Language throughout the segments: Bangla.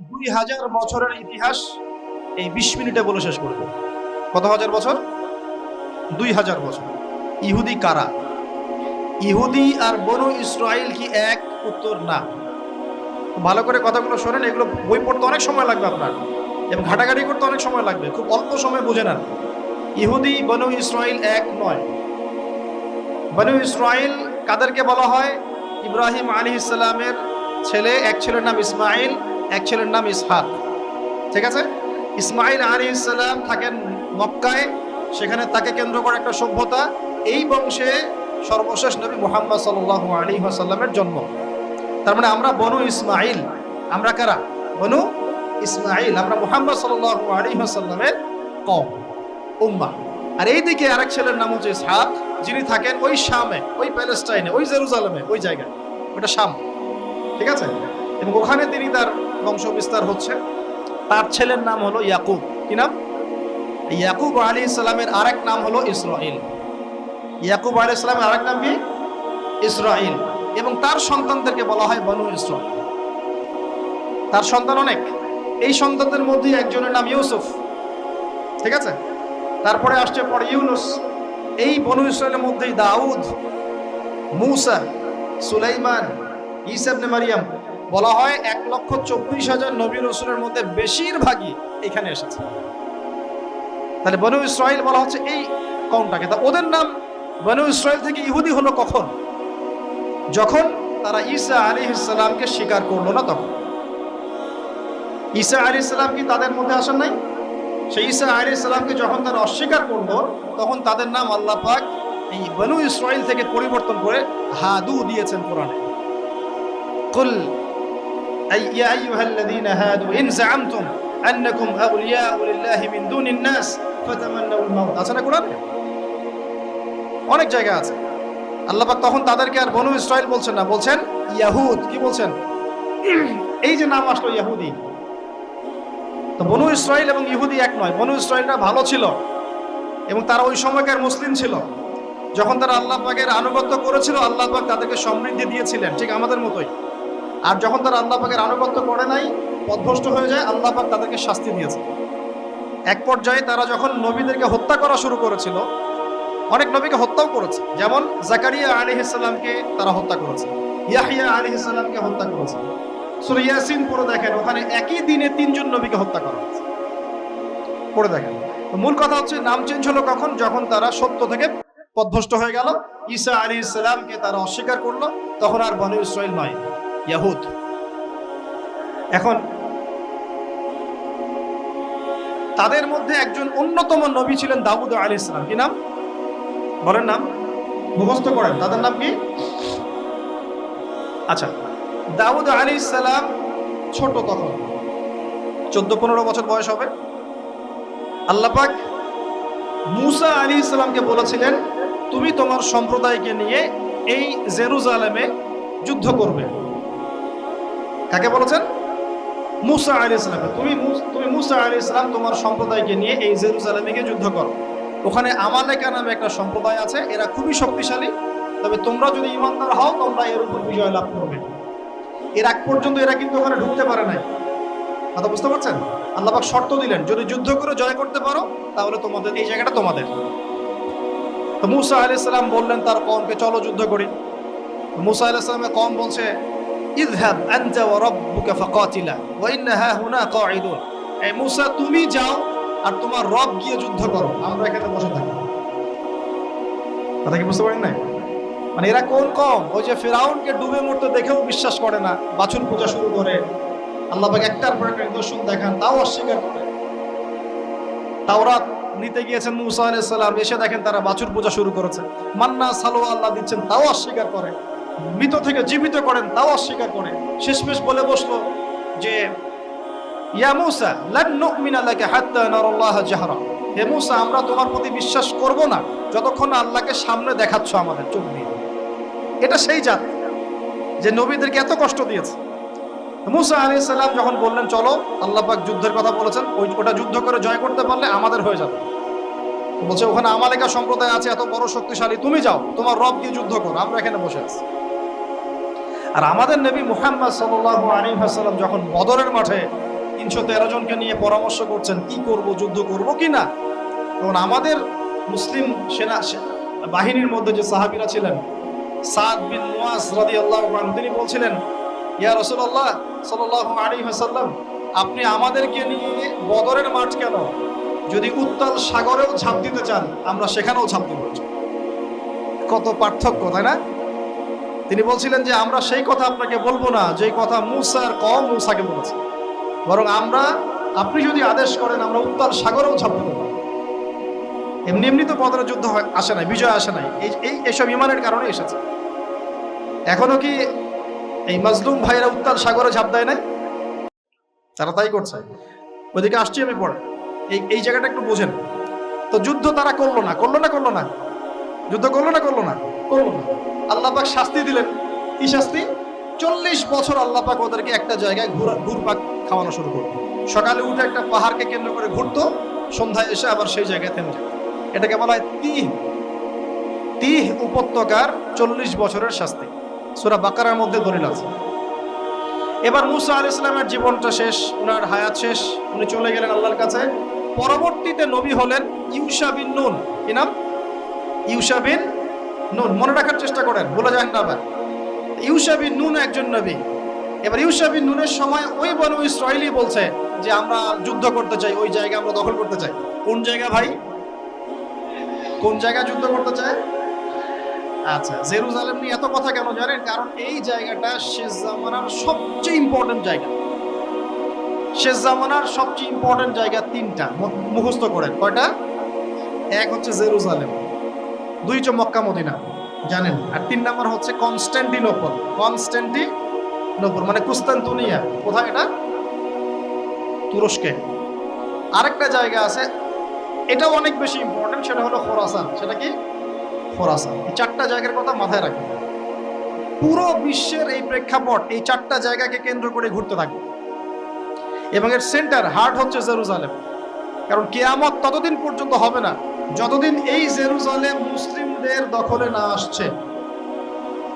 দুই হাজার বছরের ইতিহাস এই বিশ মিনিটে বলে শেষ করব কত হাজার বছর? দুই হাজার বছর। ইহুদি কারা? ইহুদি আর বনু ইসরায়েল কি এক? উত্তর না। ভালো করে কথাগুলো শোনেন, এগুলো বই পড়তে অনেক সময় লাগবে আপনার। এবং ঘাটাঘাটি করতে অনেক সময় লাগবে, খুব অল্প সময় বুঝে নেন। ইহুদি, বনু ইসরায়েল এক নয়। বনু ইসরায়েল কাদেরকে বলা হয়? ইব্রাহিম আলী ইসলামের ছেলে, এক ছেলের নাম ইসমাইল, এক ছেলের নাম ইসহাক। ঠিক আছে? ইসমাইল আলী ইসলাম থাকেন মক্কায়, সেখানে তাকে কেন্দ্র করে একটা সভ্যতা। এই বংশে সর্বশেষ নবী মোহাম্মদ সাল আলী আসাল্লামের জন্ম। তার মানে আমরা বনু ইসমাইল। আমরা কারা? বনু ইসমাইল। আমরা মোহাম্মদ সাল আলী আসাল্লামের কম উম্মা। আর এইদিকে আরেক ছেলের নাম হচ্ছে ইসহাক। যিনি থাকেন ওই শামে, ওই প্যালেস্টাইনে, ওই জেরুজালেমে, ওই জায়গায়। ওটা শাম। ঠিক আছে? এবং ওখানে তিনি তার বংশ বিস্তার হচ্ছে। তার ছেলের নাম হলো ইয়াকুব। কি নাম? ইয়াকুব আলী ইসলামের আরেক নাম হলো ইসরাইল। ইয়াকুব আলী ইসলামের আরেক নাম কি? ইসরাইল। এবং তার সন্তানদেরকে বলা হয় বনু ইসরাইল। তার সন্তান অনেক। এই সন্তানদের মধ্যে একজনের নাম ইউসুফ। ঠিক আছে? তারপরে আসছে পরে ইউনুস। এই বনু ইসরায়েলের মধ্যেই দাউদ, মুসা, সুলাইমান ইসাবনে মারিয়াম বলা হয় এক লক্ষ চব্বিশ হাজার নবী রসুলের মধ্যে বেশিরভাগই এখানে এসেছে। তাহলে বনু ইসরায়েল বলা হচ্ছে এই কমটাকে তা ওদের নাম বনু ইসরায়েল থেকে ইহুদি হলো কখন? যখন তারা ঈসা আলী ইসলামকে স্বীকার করল না তখন। ঈসা আলী ইসলাম কি তাদের মধ্যে আসেন নাই? সেই ঈসা আলী ইসলামকে যখন তারা অস্বীকার করল, তখন তাদের নাম আল্লাহ পাক এই বনু ইসরায়েল থেকে পরিবর্তন করে হাদু দিয়েছেন কোরআনে। কুল أي يا أيها الذين هادوا إن زعمتم أنكم أولياء لله من دون الناس فتمنوا الموت আছে না কোরআনে অনেক জায়গা আছে আল্লাহ পাক তখন তাদেরকে আর বনু ইসরায়েল বলছেন না বলছেন ইয়াহুদ কি বলছেন এই যে নাম আসলো ইয়াহুদি তো বনু ইসরায়েল এবং ইহুদি এক নয় বনু ইসরায়েলটা ভালো ছিল এবং তারা ওই সময়কার মুসলিম ছিল যখন তারা আল্লাহ পাকের আনুগত্য করেছিল আল্লাহ পাক তাদেরকে সমৃদ্ধি দিয়েছিলেন ঠিক আমাদের মতোই আর যখন তারা আল্লাহ পাকের আনুগত্য করে নাই, পথভ্রষ্ট হয়ে যায় আল্লাহ পাক তাদেরকে শাস্তি দিয়েছে। এক পর্যায়ে তারা যখন নবীদেরকে হত্যা করা শুরু করেছিল, অনেক নবীকে হত্যাও করেছে। যেমন জাকারিয়া আলী ইসলামকে তারা হত্যা করেছে, ইয়াহিয়া আলী ইসলামকে হত্যা করেছে। সুরে ইয়াসিন পড়ে দেখেন, ওখানে একই দিনে তিনজন নবীকে হত্যা করা হয়েছে। পড়ে দেখেন। মূল কথা হচ্ছে, নাম চেঞ্জ হলো কখন? যখন তারা সত্য থেকে পথভ্রষ্ট হয়ে গেল, ঈসা আলী ইসলামকে তারা অস্বীকার করল, তখন আর বনু ইসরায়েল নয়। ইয়াহুদ। এখন তাদের মধ্যে একজন অন্যতম নবী ছিলেন দাউদ আলী ইসলাম কি নাম? বলেন নাম। মুখস্থ করেন। তাদের নাম কি? আচ্ছা। দাউদ আলী ইসলাম ছোট তখন। চোদ্দ, পনেরো বছর বয়স হবে। আল্লাপাক মুসা আলী ইসলামকে বলেছিলেন, তুমি তোমার সম্প্রদায়কে নিয়ে এই জেরুজালেমে যুদ্ধ করবে। কাকে বলেছেন? মুসা আলী ইসলাম তুমি তুমি মুসা আলী ইসলাম তোমার সম্প্রদায়কে নিয়ে এই জেরুজালেমে যুদ্ধ করো। ওখানে আমালেকা নামে একটা সম্প্রদায় আছে, এরা খুবই শক্তিশালী। তবে তোমরা যদি ইমানদার হও, তোমরা এর উপর বিজয় লাভ করবে। এর আগ পর্যন্ত এরা কিন্তু ওখানে ঢুকতে পারে নাই। কথা বুঝতে পারছেন? আল্লাহবাক শর্ত দিলেন, যদি যুদ্ধ করে জয় করতে পারো, তাহলে তোমাদের, এই জায়গাটা তোমাদের। মুসা আলি সাল্লাম বললেন তার কমকে, চলো যুদ্ধ করি। মুসা আলি সাল্লামের কম বলছে ইযহাব আনতা ওয়া রাব্বুকা ফাকাতিলা, ওয়া ইন্না হাহুনা কাঈদুন। এই মুসা, তুমি যাও আর তোমার রব গিয়ে যুদ্ধ করো। আমরা এখানে বসে থাকি। কথা কি বুঝতে পারেন না মানে এরা কোন কম? ওই যে ফেরাউনকে ডুবে মরতে দেখেও বিশ্বাস করে না, বাছুর পূজা শুরু করে। আল্লাহ পাক একটার পর একটা নিদর্শন দেখান, তাও অস্বীকার করে। তাওরাত নিতে গিয়েছেন মুসা আলাইহিস সালাম, এসে দেখেন তারা বাছুর পূজা শুরু করেছে। মান্না সালো আল্লাহ দিচ্ছেন, তাও অস্বীকার করে। মৃত থেকে জীবিত করেন, তাও অস্বীকার করে। শেষমেশ বলে বসল যে আমরা তোমার প্রতি বিশ্বাস করব না, যতক্ষণ আল্লাহকে সামনে দেখাচ্ছ আমাদের চোখ দিয়ে। এটা সেই জাত যে নবীদেরকে এত কষ্ট দিয়েছে। সাল্লাম যখন বললেন, চলো যুদ্ধের কথা বলেছেন, ওই, ওটা যুদ্ধ করে জয় করতে পারলে আমাদের হয়ে যাবে। বলছে, ওখানে আমালেকা সম্প্রদায় আছে, এত বড় শক্তিশালী, তুমি যাও, তোমার রব গিয়ে যুদ্ধ করো, আমরা এখানে বসে আছি। আর আমাদের নবী মুহাম্মদ সাল্লাহ আলী হাসাল্লাম যখন বদরের মাঠে তিনশো তেরো জনকে নিয়ে পরামর্শ করছেন, কি করব, যুদ্ধ করব কি না? তখন আমাদের মুসলিম সেনা, বাহিনীর মধ্যে যে সাহাবিরা ছিলেন, সাদ বিন মুয়াজ রাদিয়াল্লাহু আনহু, তিনি বলছিলেন, ইয়া রাসূলুল্লাহ সাল্লাল্লাহু আলাইহি ওয়াসাল্লাম, আপনি আমাদেরকে নিয়ে বদরের মাঠ কেন? যদি উত্তাল সাগরেও ঝাঁপ দিতে চান, আমরা সেখানেও ঝাঁপ দিব। কত পার্থক্য, তাই না? তিনি বলছিলেন যে, আমরা সেই কথা আপনাকে বলব না যে কথা মুসার কম মুসাকে বলেছে। বরং আমরা, আপনি যদি আদেশ করেন, আমরা উত্তাল সাগরেও ঝাঁপ পারি এমনি এমনি তো বদরের যুদ্ধ আসে নাই, বিজয় আসে নাই। এই এইসব ইমানের কারণে এসেছে। এখনও কি এই মাজলুম ভাইরা উত্তাল সাগরে ঝাঁপ দেয় নাই? তারা তাই করছে। ওদিকে আসছি আমি পড়ে এই এই জায়গাটা একটু বোঝেন। তো যুদ্ধ তারা করল না করল না করল না। যুদ্ধ করল না করল না। করল না আল্লাহ পাক শাস্তি দিলেন। কি শাস্তি? চল্লিশ বছর আল্লাহ পাক ওদেরকে একটা জায়গায় ঘুরা ঘুরপাক খাওয়ানো শুরু করল। সকালে উঠে একটা পাহাড়কে কেন্দ্র করে ঘুরতো, সন্ধ্যায় এসে আবার সেই জায়গায় থেমে যেত। এটাকে বলা হয় তিহ। তিহ উপত্যকার চল্লিশ বছরের শাস্তি। সুরা বাকারার মধ্যে দলিল আছে। এবার মুসা আল ইসলামের জীবনটা শেষ ওনার হায়াত শেষ, উনি চলে গেলেন আল্লাহর কাছে। পরবর্তীতে নবী হলেন ইউসা বিন নুন। কি নাম? ইউসা বিন নুন, মনে রাখার চেষ্টা করেন বলে যান না আবার। ইউসাবিন নুন একজন নবী। এবার ইউসাবিন নুনের সময় ওই বনু ইসরায়েলি বলছে যে, আমরা যুদ্ধ করতে চাই, ওই জায়গা আমরা দখল করতে চাই। কোন জায়গা ভাই? কোন জায়গা যুদ্ধ করতে চায়? আচ্ছা জেরুজালেম নিয়ে এত কথা কেন জানেন? কারণ এই জায়গাটা শেষ জামানার সবচেয়ে ইম্পর্টেন্ট জায়গা। শেষ জামানার সবচেয়ে ইম্পর্টেন্ট জায়গা তিনটা মুখস্থ করেন। কয়টা? এক হচ্ছে জেরুজালেম। দুই হচ্ছে মক্কা, মদিনা। জানেন? আর তিন নম্বর হচ্ছে কনস্ট্যান্টিনোপল কনস্ট্যান্টিনোপল মানে কুস্তান্তুনিয়া। কোথায় এটা? তুরস্কে। আরেকটা জায়গা আছে, এটাও অনেক বেশি ইম্পর্টেন্ট সেটা হলো খোরাসান। সেটা কি? খোরাসান। এই চারটা জায়গার কথা মাথায় রাখবেন। পুরো বিশ্বের এই প্রেক্ষাপট এই চারটা জায়গাকে কেন্দ্র করে ঘুরতে থাকবে। এবং এর সেন্টার হার্ট হচ্ছে জেরুজালেম। কারণ কেয়ামত ততদিন পর্যন্ত হবে না। যতদিন এই জেরুজালেম মুসলিমদের দখলে না আসছে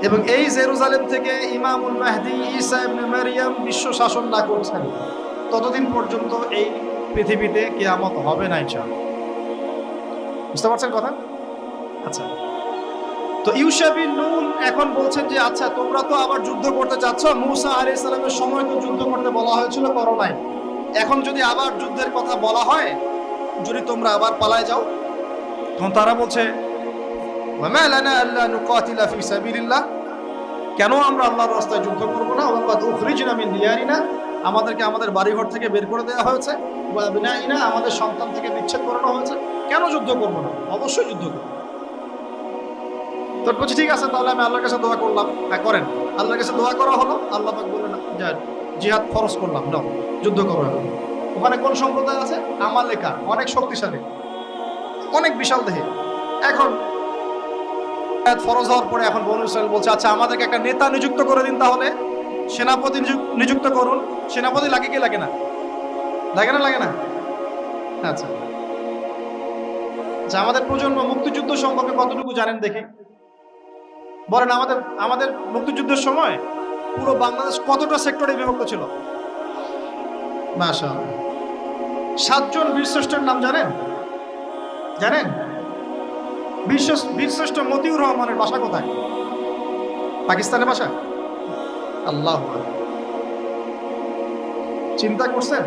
এবং এই জেরুজালেম থেকে ইমামুল মাহদি ঈসা ইবনে বিশ্ব শাসন না করছেন, ততদিন পর্যন্ত এই পৃথিবীতে কেয়ামত হবে না ইনশাআল্লাহ। বুঝতে পারছেন কথা? আচ্ছা। তো ইউসাবিন নুন এখন বলছেন যে আচ্ছা তোমরা তো আবার যুদ্ধ করতে চাচ্ছ। মুসা আলাইহিস সালামের সময় তো যুদ্ধ করতে বলা হয়েছিল করোনায়। এখন যদি আবার যুদ্ধের কথা বলা হয়, যদি তোমরা আবার পালায় যাও তখন তারা বলছে কেন আমরা আল্লাহর রাস্তায় যুদ্ধ করব না? দিয়ারিনা? আমাদেরকে আমাদের বাড়িঘর থেকে বের করে দেওয়া হয়েছে। আবনাইনা আমাদের সন্তান থেকে বিচ্ছেদ করানো হয়েছে। কেন যুদ্ধ করব না? অবশ্যই যুদ্ধ করব। তোর বলছি ঠিক আছে? তাহলে আমি আল্লাহর কাছে দোয়া করলাম। হ্যাঁ করেন। আল্লাহর কাছে দোয়া করা হলো? আল্লাহ পাক বললেন যা জিহাদ ফরজ করলাম নাও যুদ্ধ করো ওখানে কোন সম্প্রদায় আছে? আমালেকা অনেক শক্তিশালী। অনেক বিশাল দেহে। এখন ফরজ হওয়ার পরে এখন বনু ইসরায়েল বলছে আচ্ছা আমাদেরকে একটা নেতা নিযুক্ত করে দিন তাহলে। সেনাপতি নিযুক্ত করুন। সেনাপতি লাগে কি, লাগে না? লাগে না লাগে না? আচ্ছা। আচ্ছা আমাদের প্রজন্ম মুক্তিযুদ্ধ সম্পর্কে কতটুকু জানেন দেখি? বলেন, আমাদের আমাদের মুক্তিযুদ্ধের সময় পুরো বাংলাদেশ কতটা সেক্টরে বিভক্ত ছিল? মাশা সাতজন বীরশ্রেষ্ঠের নাম জানেন? জানেন? বিশ্ব বীরশ্রেষ্ঠ মতিউর রহমানের বাসা কোথায়? পাকিস্তানের বাসা? আল্লাহ চিন্তা করছেন?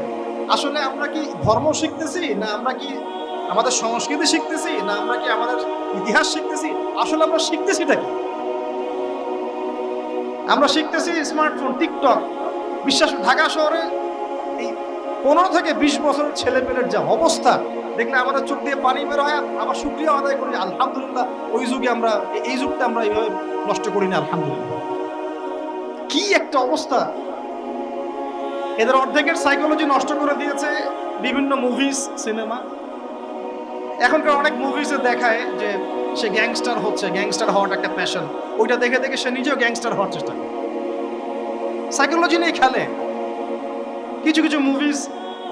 আসলে আমরা কি ধর্ম শিখতেছি? না আমরা কি আমাদের সংস্কৃতি শিখতেছি? না আমরা কি আমাদের ইতিহাস শিখতেছি? আসলে আমরা শিখতেছিটা কি? আমরা শিখতেছি স্মার্টফোন, টিকটক। বিশ্বাস, ঢাকা শহরে এই পনেরো থেকে বিশ বছরের ছেলে পেলের যা অবস্থা দেখলে আমাদের চোখ দিয়ে পানি বের হয়, আবার শুক্রিয়া আদায় করি, আলহামদুলিল্লাহ, ওই যুগে আমরা এই- যুগটা আমরা এইভাবে নষ্ট করি না, আলহামদুলিল্লাহ। কি একটা অবস্থা! এদের অর্ধেকের সাইকোলজি নষ্ট করে দিয়েছে বিভিন্ন মুভিজ সিনেমা এখনকার অনেক মুভিজে দেখায় যে সে গ্যাংস্টার হচ্ছে গ্যাংস্টার হওয়াটা একটা প্যাশন ওইটা দেখে দেখে সে নিজেও গ্যাংস্টার হওয়ার চেষ্টা করে। সাইকোলজি নিয়ে খেলে। কিছু কিছু মুভিজ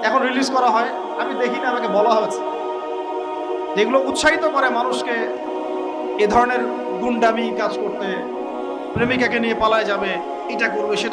এখন রিলিজ করা হয়। আমি দেখি না, আমাকে বলা হয়েছে। যেগুলো উৎসাহিত করে মানুষকে এ ধরনের গুন্ডামি কাজ করতে, প্রেমিকাকে নিয়ে পালায় যাবে, এটা করবে, সেটা